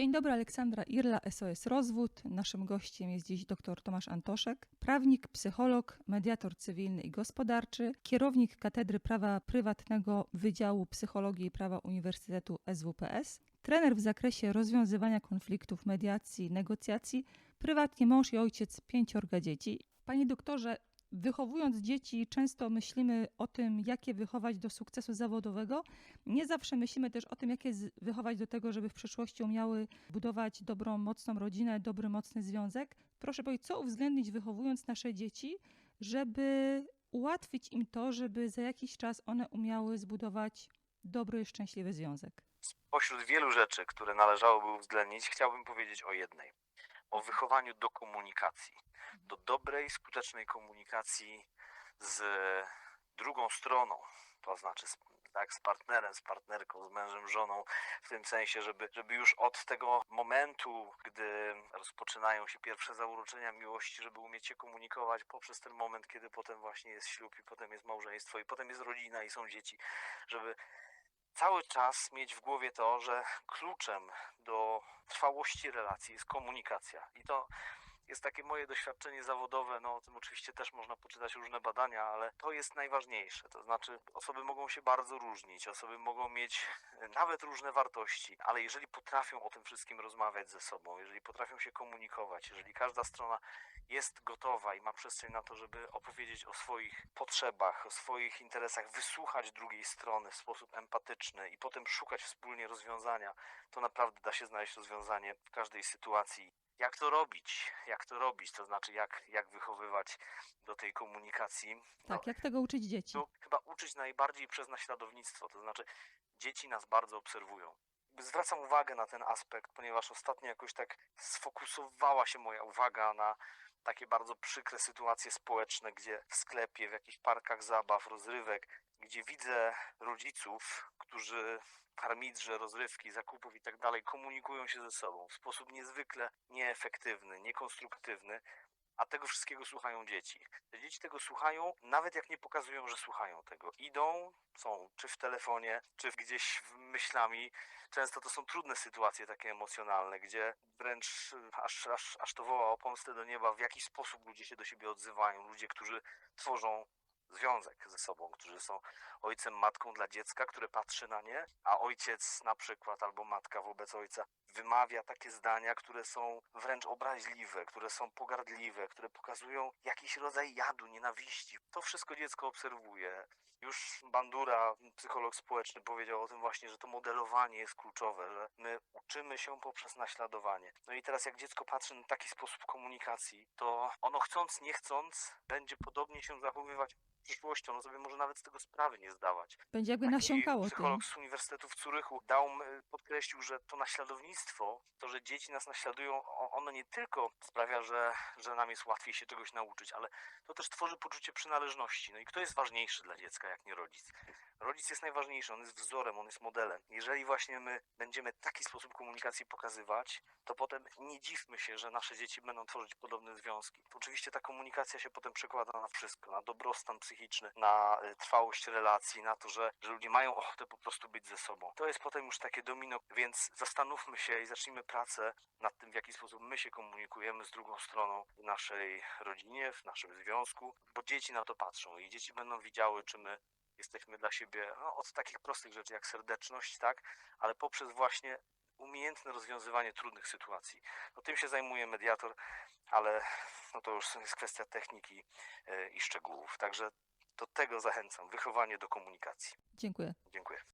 Dzień dobry, Aleksandra Irla, SOS Rozwód. Naszym gościem jest dziś dr Tomasz Antoszek, prawnik, psycholog, mediator cywilny i gospodarczy, kierownik Katedry Prawa Prywatnego Wydziału Psychologii i Prawa Uniwersytetu SWPS, trener w zakresie rozwiązywania konfliktów, mediacji, negocjacji, prywatnie mąż i ojciec pięciorga dzieci. Panie doktorze, wychowując dzieci, często myślimy o tym, jak je wychować do sukcesu zawodowego. Nie zawsze myślimy też o tym, jak je wychować do tego, żeby w przyszłości umiały budować dobrą, mocną rodzinę, dobry, mocny związek. Proszę powiedzieć, co uwzględnić wychowując nasze dzieci, żeby ułatwić im to, żeby za jakiś czas one umiały zbudować dobry, szczęśliwy związek. Pośród wielu rzeczy, które należałoby uwzględnić, chciałbym powiedzieć o jednej. O wychowaniu do komunikacji. Do dobrej, skutecznej komunikacji z drugą stroną. To znaczy z, tak, z partnerem, z partnerką, z mężem, żoną. W tym sensie, żeby, żeby już od tego momentu, gdy rozpoczynają się pierwsze zauroczenia miłości, żeby umieć się komunikować poprzez ten moment, kiedy potem właśnie jest ślub i potem jest małżeństwo i potem jest rodzina i są dzieci. Żeby cały czas mieć w głowie to, że kluczem do trwałości relacji jest komunikacja. I to jest takie moje doświadczenie zawodowe. No, o tym oczywiście też można poczytać różne badania, ale to jest najważniejsze. To znaczy, osoby mogą się bardzo różnić, osoby mogą mieć e, nawet różne wartości, ale jeżeli potrafią o tym wszystkim rozmawiać ze sobą, jeżeli potrafią się komunikować, jeżeli każda strona jest gotowa i ma przestrzeń na to, żeby opowiedzieć o swoich potrzebach, o swoich interesach, wysłuchać drugiej strony w sposób empatyczny i potem szukać wspólnie rozwiązania, to naprawdę da się znaleźć rozwiązanie w każdej sytuacji. Jak to robić? Jak to robić? To znaczy, jak, jak wychowywać do tej komunikacji? No, Tak, jak tego uczyć dzieci? no, chyba uczyć najbardziej przez naśladownictwo, to znaczy dzieci nas bardzo obserwują. Zwracam uwagę na ten aspekt, ponieważ ostatnio jakoś tak sfokusowała się moja uwaga na takie bardzo przykre sytuacje społeczne, gdzie w sklepie, w jakichś parkach zabaw, rozrywek, gdzie widzę rodziców, którzy harmidrze, rozrywki, zakupów i tak dalej komunikują się ze sobą w sposób niezwykle nieefektywny, niekonstruktywny, a tego wszystkiego słuchają dzieci. Te dzieci tego słuchają, nawet jak nie pokazują, że słuchają tego. Idą, są czy w telefonie, czy gdzieś myślami. Często to są trudne sytuacje takie emocjonalne, gdzie wręcz y, aż, aż, aż to woła o pomstę do nieba, w jaki sposób ludzie się do siebie odzywają. Ludzie, którzy tworzą związek ze sobą, którzy są ojcem, matką dla dziecka, które patrzy na nie, a ojciec na przykład albo matka wobec ojca wymawia takie zdania, które są wręcz obraźliwe, które są pogardliwe, które pokazują jakiś rodzaj jadu, nienawiści. To wszystko dziecko obserwuje. Już Bandura, psycholog społeczny, powiedział o tym właśnie, że to modelowanie jest kluczowe, że my uczymy się poprzez naśladowanie. No i teraz jak dziecko patrzy na taki sposób komunikacji, to ono chcąc, nie chcąc, będzie podobnie się zachowywać w przyszłości. Ono sobie może nawet z tego sprawy nie zdawać. Będzie jakby Taki nasiąkało tym. psycholog z Uniwersytetu w Curychu dał, m- podkreślił, że to naśladownictwo, to, że dzieci nas naśladują, ono nie tylko sprawia, że, że nam jest łatwiej się czegoś nauczyć, ale to też tworzy poczucie przynależności. No i kto jest ważniejszy dla dziecka, jak nie rodzic? Rodzic jest najważniejszy, on jest wzorem, on jest modelem. Jeżeli właśnie my będziemy taki sposób komunikacji pokazywać, to potem nie dziwmy się, że nasze dzieci będą tworzyć podobne związki. Oczywiście ta komunikacja się potem przekłada na wszystko, na dobrostan psychiczny, na y, trwałość relacji, na to, że, że ludzie mają ochotę po prostu być ze sobą. To jest potem już takie domino, więc zastanówmy się i zacznijmy pracę nad tym, w jaki sposób my się komunikujemy z drugą stroną w naszej rodzinie, w naszym związku, bo dzieci na to patrzą i dzieci będą widziały, czy my jesteśmy dla siebie no, od takich prostych rzeczy jak serdeczność, tak, ale poprzez właśnie umiejętne rozwiązywanie trudnych sytuacji. No, tym się zajmuje mediator, ale no, to już jest kwestia techniki e, i szczegółów. Także do tego zachęcam. Wychowanie do komunikacji. Dziękuję. Dziękuję.